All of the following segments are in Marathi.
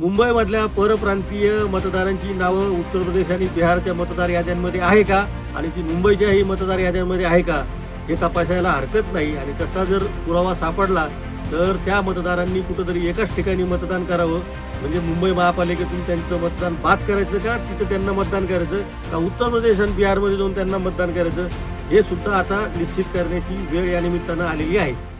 मुंबईमधल्या परप्रांतीय मतदारांची नावं उत्तर प्रदेश आणि बिहारच्या मतदार याद्यांमध्ये आहे का? आणि ती मुंबईच्याही मतदार याद्यांमध्ये आहे का? हे तपासायला हरकत नाही. आणि तसा जर पुरावा सापडला तर त्या मतदारांनी कुठंतरी एकाच ठिकाणी मतदान करावं? म्हणजे मुंबई महापालिकेतून त्यांचं मतदान बाद करायचं का? तिथं त्यांना मतदान करायचं? का उत्तर प्रदेश आणि बिहारमध्ये जाऊन त्यांना मतदान करायचं? हे सुद्धा आता निश्चित करण्याची वेळ या निमित्तानं आलेली आहे.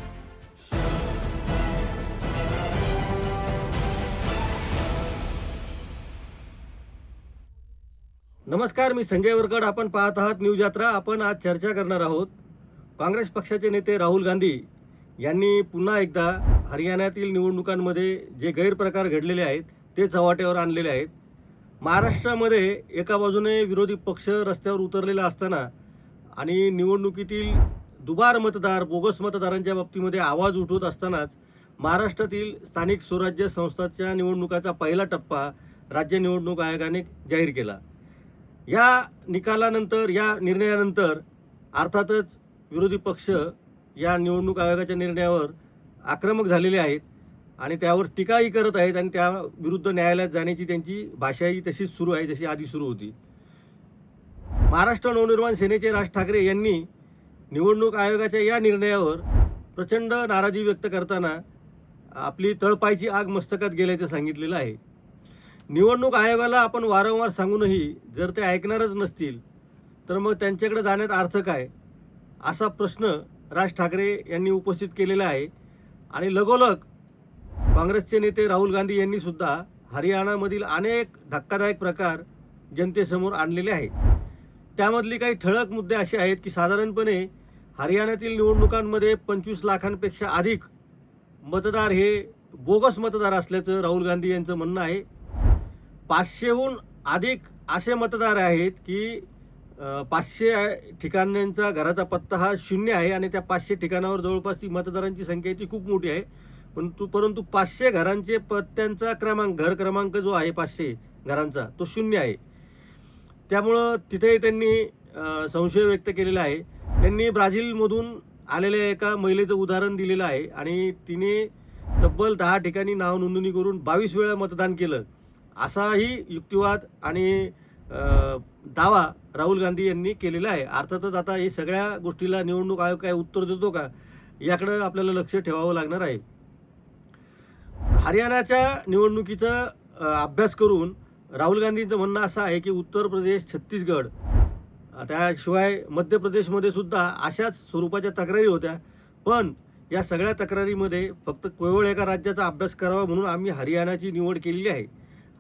नमस्कार मी संजय वरकड. आपण पाहत आहात न्यूज यात्रा. आपण आज चर्चा करणार आहोत काँग्रेस पक्षाचे नेते राहुल गांधी यांनी पुन्हा एकदा हरियाणातील निवडणुकांमध्ये जे गैरप्रकार घडलेले आहेत ते चव्हाट्यावर आणलेले आहेत. महाराष्ट्रामध्ये एका बाजूने विरोधी पक्ष रस्त्यावर उतरलेला असताना आणि निवडणुकीतील दुबार मतदार बोगस मतदारांच्या बाबतीमध्ये आवाज उठवत असतानाच महाराष्ट्रातील स्थानिक स्वराज्य संस्थांच्या निवडणुकाचा पहिला टप्पा राज्य निवडणूक आयोगाने जाहीर केला. या निकालानंतर या निर्णयानंतर अर्थातच विरोधी पक्ष या निवडणूक आयोगाच्या निर्णयावर आक्रमक झालेले आहेत आणि त्यावर टीकाही करत आहेत आणि त्या विरुद्ध न्यायालयात जाण्याची त्यांची भाषाही तशीच सुरू आहे जशी आधी सुरू होती. महाराष्ट्र नवनिर्माण सेनेचे राज ठाकरे यांनी निवडणूक आयोगाच्या या निर्णयावर प्रचंड नाराजी व्यक्त करताना आपली तळपायची आग मस्तकात गेल्याचं सांगितलेलं आहे. निवडणूक आयोगाला आपण वारंवार सांगूनही जर ते ऐकणारच नसतील तर मग त्यांच्याकडे जाण्यात अर्थ काय? असा प्रश्न राज ठाकरे यांनी उपस्थित केलेला आहे. आणि लगोलग काँग्रेसचे नेते राहुल गांधी यांनीसुद्धा हरियाणामधील अनेक धक्कादायक प्रकार जनतेसमोर आणलेले आहेत. त्यामधली काही ठळक मुद्दे असे आहेत की साधारणपणे हरियाणातील निवडणुकांमध्ये पंचवीस लाखांपेक्षा अधिक मतदार हे बोगस मतदार असल्याचं राहुल गांधी यांचं म्हणणं आहे. पाचशेहून अधिक असे मतदार आहेत की पाचशे ठिकाणांचा घराचा पत्ता हा शून्य आहे आणि त्या पाचशे ठिकाणावर जवळपास ती मतदारांची संख्या ती खूप मोठी आहे. परंतु परंतु पाचशे घरांचे पत्त्यांचा क्रमांक घर क्रमांक जो आहे पाचशे घरांचा तो शून्य आहे. त्यामुळं तिथेही त्यांनी संशय व्यक्त केलेला आहे. त्यांनी ब्राझीलमधून आलेल्या एका महिलेचं उदाहरण दिलेलं आहे आणि तिने तब्बल दहा ठिकाणी नाव नोंदणी करून बावीस वेळा मतदान केलं. असाही युक्तिवाद आणि दावा राहुल गांधी यांनी केलेला आहे. अर्थातच आता हे सगळ्या गोष्टीला निवडणूक आयोग काय उत्तर देतो का याकडं आपल्याला लक्ष ठेवावं लागणार आहे. हरियाणाच्या निवडणुकीचा अभ्यास करून राहुल गांधींचं म्हणणं असं आहे की उत्तर प्रदेश छत्तीसगड त्याशिवाय मध्य प्रदेशमध्ये सुद्धा अशाच स्वरूपाच्या तक्रारी होत्या. पण या सगळ्या तक्रारीमध्ये फक्त केवळ एका राज्याचा अभ्यास करावा म्हणून आम्ही हरियाणाची निवड केलेली आहे.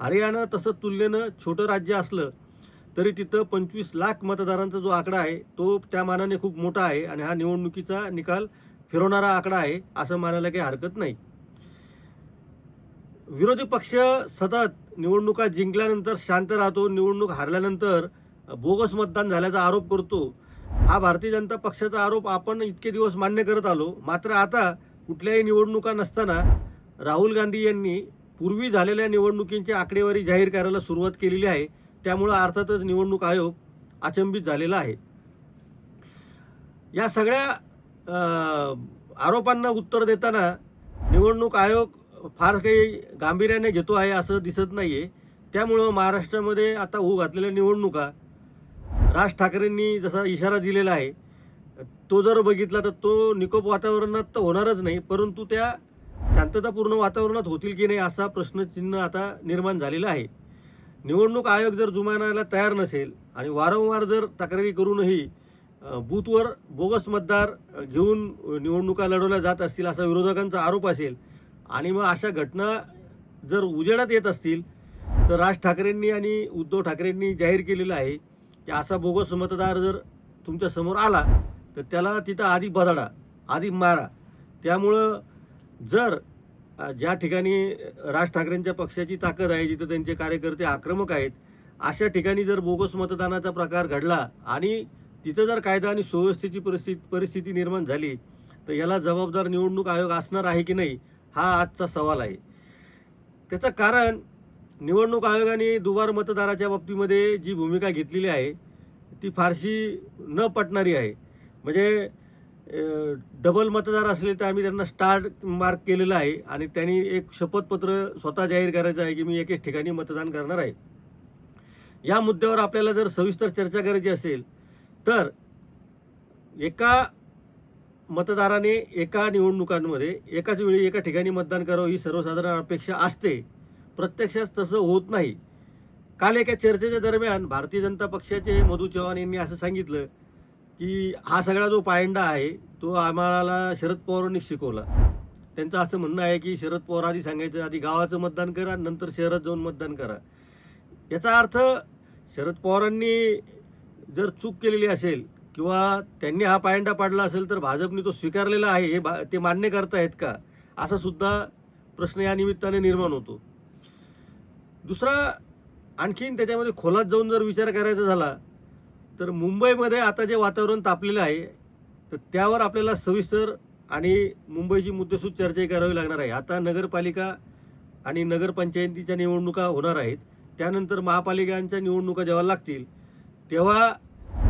हरियाणा तसं तुलनेनं छोटं राज्य असलं तरी तिथं पंचवीस लाख मतदारांचा जो आकडा आहे तो त्या मानाने खूप मोठा आहे आणि हा निवडणुकीचा निकाल फिरवणारा आकडा आहे असं मानायला काही हरकत नाही. विरोधी पक्ष सतत निवडणुका जिंकल्यानंतर शांत राहतो निवडणूक हारल्यानंतर बोगस मतदान झाल्याचा आरोप करतो. हा भारतीय जनता पक्षाचा आरोप आपण इतके दिवस मान्य करत आलो मात्र आता कुठल्याही निवडणुका नसताना राहुल गांधी यांनी पूर्वी झालेल्या निवडणुकींची आकडेवारी जाहीर करायला सुरुवात केलेली आहे त्यामुळं अर्थातच निवडणूक आयोग अचंबित झालेला आहे. या सगळ्या आरोपांना उत्तर देताना निवडणूक आयोग फार काही गांभीर्याने घेतो आहे असं दिसत नाही आहे त्यामुळं महाराष्ट्रामध्ये आता होऊ घातलेल्या निवडणुका राज ठाकरेंनी जसा इशारा दिलेला आहे तो जर बघितला तर तो निकोप वातावरणात तर होणारच नाही परंतु त्या शांततापूर्ण वातावरणात होतील की नाही असा प्रश्नचिन्ह आता निर्माण झालेला आहे. निवडणूक आयोग जर जुमानायला तयार नसेल आणि वारंवार जर तक्रारी करूनही बूथवर बोगस मतदार घेऊन निवडणुका लढवल्या जात असतील असा विरोधकांचा आरोप असेल आणि मग अशा घटना जर उजेडात येत असतील तर राज ठाकरेंनी आणि उद्धव ठाकरेंनी जाहीर केलेलं आहे की असा बोगस मतदार जर तुमच्यासमोर आला तर त्याला तिथं आधी बदाडा आधी मारा. त्यामुळं जर ज्या ठिकाणी राज ठाकरेंच्या पक्षाची ताकद आहे जिथं त्यांचे कार्यकर्ते आक्रमक आहेत अशा ठिकाणी जर बोगस मतदानाचा प्रकार घडला आणि तिथं जर कायदा आणि सुव्यवस्थेची परिस्थिती परिस्थिती निर्माण झाली तर याला जबाबदार निवडणूक आयोग असणार आहे की नाही हा आजचा सवाल आहे. त्याचं कारण निवडणूक आयोगाने दुबार मतदाराच्या बाबतीमध्ये जी भूमिका घेतलेली आहे ती फारशी न पटणारी आहे. म्हणजे डबल मतदार असले तर आम्ही त्यांना स्टार्ट मार्क केलेलं आहे. आणि त्यांनी एक शपथपत्र स्वतः जाहीर करायचं आहे की मी एकेच ठिकाणी मतदान करणार आहे. या मुद्द्यावर आपल्याला जर सविस्तर चर्चा करायची असेल तर एका मतदाराने एका निवडणुकांमध्ये एकाच वेळी एका ठिकाणी मतदान करावं ही सर्वसाधारण अपेक्षा असते. प्रत्यक्षात तसं होत नाही. काल एका चर्चेच्या दरम्यान भारतीय जनता पक्षाचे मधू चव्हाण यांनी असं सांगितलं की हा सगळा जो पायंडा आहे तो आम्हाला शरद पवारांनी शिकवला. त्यांचं असं म्हणणं आहे की शरद पवार आधी सांगायचं आधी गावाचं मतदान करा नंतर शहरात जाऊन मतदान करा. याचा अर्थ शरद पवारांनी जर चूक केलेली असेल किंवा त्यांनी हा पायंडा पाडला असेल तर भाजपने तो स्वीकारलेला आहे हे भा ते मान्य करतायत का? असा सुद्धा प्रश्न या निमित्ताने निर्माण होतो. दुसरा आणखीन त्याच्यामध्ये खोलात जाऊन जर विचार करायचा झाला तर मुंबईमध्ये आता जे वातावरण तापलेलं आहे तर त्यावर आपल्याला सविस्तर आणि मुंबईची मुद्देसूद चर्चा करावी लागणार आहे. आता नगरपालिका आणि नगरपंचायतीच्या निवडणुका होणार आहेत. त्यानंतर महापालिकांच्या निवडणुका जेव्हा लागतील तेव्हा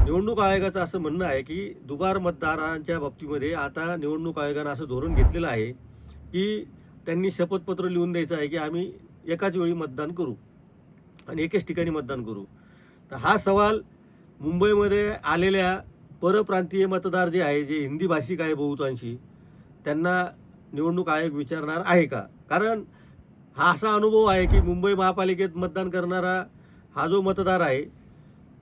निवडणूक आयोगाचं असं म्हणणं आहे की दुबार मतदारांच्या बाबतीमध्ये आता निवडणूक आयोगानं असं धोरण घेतलेलं आहे की त्यांनी शपथपत्र लिहून द्यायचं आहे की आम्ही एकाच वेळी मतदान करू आणि एकेच ठिकाणी मतदान करू. तर हा सवाल मुंबईमध्ये आलेल्या परप्रांतीय मतदार जे आहे जे हिंदी भाषिक आहे बहुतांशी त्यांना निवडणूक आयोग विचारणार आहे का? कारण हा असा अनुभव आहे की मुंबई महापालिकेत मतदान करणारा हा जो मतदार आहे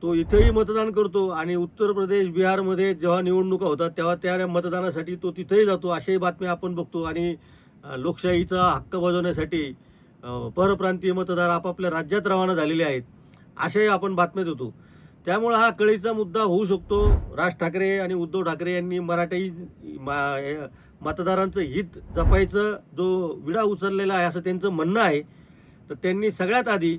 तो इथेही मतदान करतो आणि उत्तर प्रदेश बिहारमध्ये जेव्हा निवडणुका होतात तेव्हा त्या मतदानासाठी तो तिथेही जातो अशाही बातम्या आपण बघतो. आणि लोकशाहीचा हक्क बजावण्यासाठी परप्रांतीय मतदार आपापल्या राज्यात रवाना झालेले आहेत अशाही आपण बातम्या देतो. त्यामुळं हा कळीचा मुद्दा होऊ शकतो. राज ठाकरे आणि उद्धव ठाकरे यांनी मराठी मा- मतदारांचं हित जपायचं जो विडा उचललेला आहे असं त्यांचं म्हणणं आहे. तर त्यांनी सगळ्यात आधी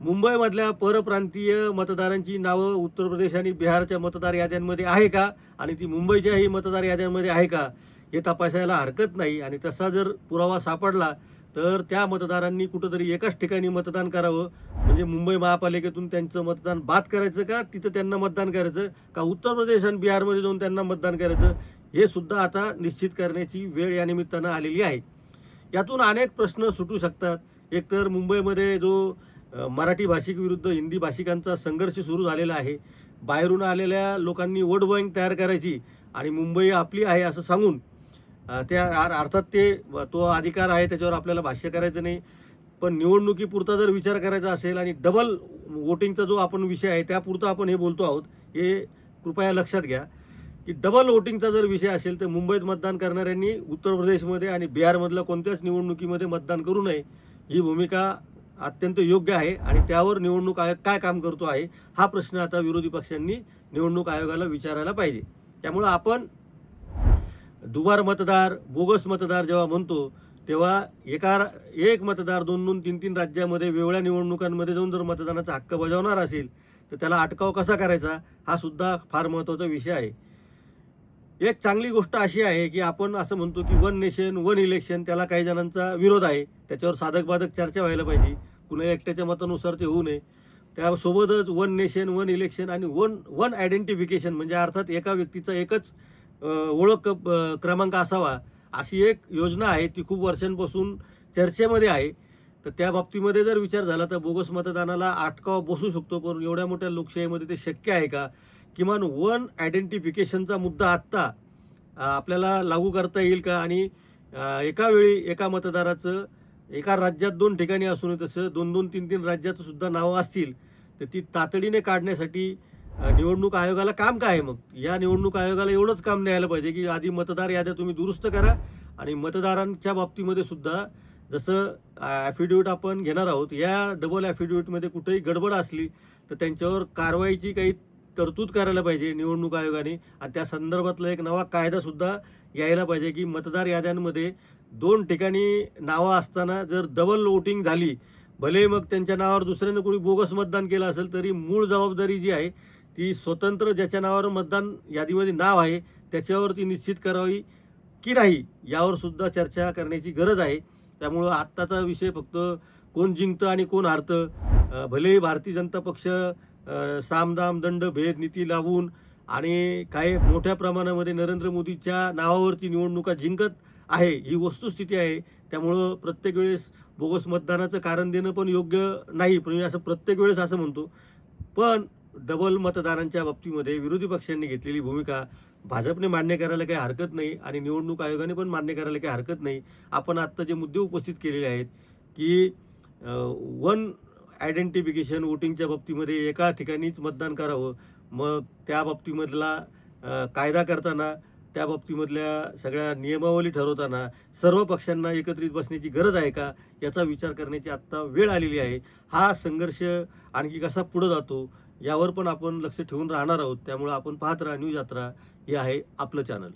मुंबईमधल्या परप्रांतीय मतदारांची नावं उत्तर प्रदेश आणि बिहारच्या मतदार याद्यांमध्ये आहे का? आणि ती मुंबईच्याही मतदार याद्यांमध्ये आहे का? हे तपासायला हरकत नाही. आणि तसा जर पुरावा सापडला तर त्या मतदारांनी कुठंतरी एकाच ठिकाणी मतदान करावं. म्हणजे मुंबई महापालिकेतून त्यांचं मतदान बाद करायचं का? तिथं त्यांना मतदान करायचं का? उत्तर प्रदेश आणि बिहारमध्ये जाऊन त्यांना मतदान करायचं? हे सुद्धा आता निश्चित करण्याची वेळ या निमित्तानं आलेली आहे. यातून अनेक प्रश्न सुटू शकतात. एकतर मुंबईमध्ये जो मराठी भाषिक विरुद्ध हिंदी भाषिकांचा संघर्ष सुरू झालेला आहे. बाहेरून आलेल्या लोकांनी वोट बँक तयार करायची आणि मुंबई आपली आहे असं सांगून त्या अर्थात ते तो अधिकार आहे त्याच्यावर आपल्याला भाष्य करायचं नाही. पण निवडणुकीपुरता जर विचार करायचा असेल आणि डबल वोटिंगचा जो आपण विषय आहे त्यापुरता आपण हे बोलतो आहोत हे कृपया लक्षात घ्या. की डबल वोटिंगचा जर विषय असेल तर मुंबईत मतदान करणाऱ्यांनी उत्तर प्रदेशमध्ये आणि बिहारमधल्या कोणत्याच निवडणुकीमध्ये मतदान करू नये. ही भूमिका अत्यंत योग्य आहे आणि त्यावर निवडणूक आयोग काय काम करतो आहे हा प्रश्न आता विरोधी पक्षांनी निवडणूक आयोगाला विचारायला पाहिजे. त्यामुळं आपण दुबार मतदार बोगस मतदार जेव्हा म्हणतो तेव्हा एका एक मतदार दोन दोन तीन तीन राज्यामध्ये वेगळ्या निवडणुकांमध्ये जाऊन जर मतदानाचा हक्क बजावणार असेल तर त्याला अटकाव कसा करायचा हा सुद्धा फार महत्त्वाचा विषय आहे. एक चांगली गोष्ट अशी आहे की आपण असं म्हणतो की वन नेशन वन इलेक्शन त्याला काही जणांचा विरोध आहे. त्याच्यावर साधक बाधक चर्चा व्हायला पाहिजे. कुणा एकट्याच्या मतानुसार ते होऊ नये. त्यासोबतच वन नेशन वन इलेक्शन आणि वन वन आयडेंटिफिकेशन म्हणजे अर्थात एका व्यक्तीचा एकच ओळख क्रमांक असावा अशी एक योजना आहे. ती खूप वर्षांपासून चर्चेमध्ये आहे. तर त्या बाबतीमध्ये जर विचार झाला तर बोगस मतदानाला अटकाव बसू शकतो. पण एवढ्या मोठ्या लोकशाहीमध्ये ते शक्य आहे का? किमान वन आयडेंटिफिकेशनचा मुद्दा आत्ता आपल्याला लागू करता येईल का? आणि एका वेळी एका मतदाराचं एका राज्यात दोन ठिकाणी असून तसं दोन दोन तीन तीन राज्याचं सुद्धा नावं असतील तर ती तातडीने काढण्यासाठी निवडणूक आयोगाला काम काय आहे मग? या निवडणूक आयोगाला एवढंच काम द्यायला पाहिजे की आधी मतदार याद्या तुम्ही दुरुस्त करा आणि मतदारांच्या बाबतीमध्ये सुद्धा जसं ॲफिडेविट आपण घेणार आहोत या डबल ॲफिडेविटमध्ये कुठेही गडबड असली तर त्यांच्यावर कारवाईची काही तरतूद करायला पाहिजे निवडणूक आयोगाने. आणि त्या संदर्भातला एक नवा कायदासुद्धा यायला पाहिजे की मतदार याद्यांमध्ये दोन ठिकाणी नावं असताना जर डबल वोटिंग झाली भले मग त्यांच्या नावावर दुसऱ्यानं कोणी बोगस मतदान केलं असेल तरी मूळ जबाबदारी जी आहे ती स्वतंत्र ज्याच्या नावावर मतदान यादीमध्ये नाव आहे त्याच्यावर ती निश्चित करावी की नाही यावर सुद्धा चर्चा करण्याची गरज आहे. त्यामुळं आत्ताचा विषय फक्त कोण जिंकतं आणि कोण हारतं भलेही भारतीय जनता पक्ष सामदाम दंड भेद नीती लावून आणि काही मोठ्या प्रमाणामध्ये नरेंद्र मोदीच्या नावावरती निवडणुका जिंकत आहे ही वस्तुस्थिती आहे. त्यामुळं प्रत्येक वेळेस बोगस मतदानाचं कारण देणं पण योग्य नाही पण मी असं प्रत्येक वेळेस असं म्हणतो. पण डबल मतदारांच्या बाबतीमध्ये विरोधी पक्षांनी घेतलेली भूमिका भाजपने मान्य करायला काही हरकत नाही आणि निवडणूक आयोगाने पण मान्य करायला काही हरकत नाही. आपण आत्ता जे मुद्दे उपस्थित केलेले आहेत की वन आयडेंटिफिकेशन वोटिंगच्या बाबतीमध्ये एका ठिकाणीच मतदान करावं मग त्या बाबतीमधला कायदा करताना त्या बाबतीमधल्या सगळ्या नियमावली ठरवताना सर्व पक्षांना एकत्रित बसण्याची गरज आहे का याचा विचार करण्याची आत्ता वेळ आलेली आहे. हा संघर्ष आणखी कसा पुढं जातो यावर पण आपण लक्ष ठेवून राहणार आहोत. त्यामुळे आपण पाहत राहा न्यूज यात्रा हे आहे आपलं चॅनल.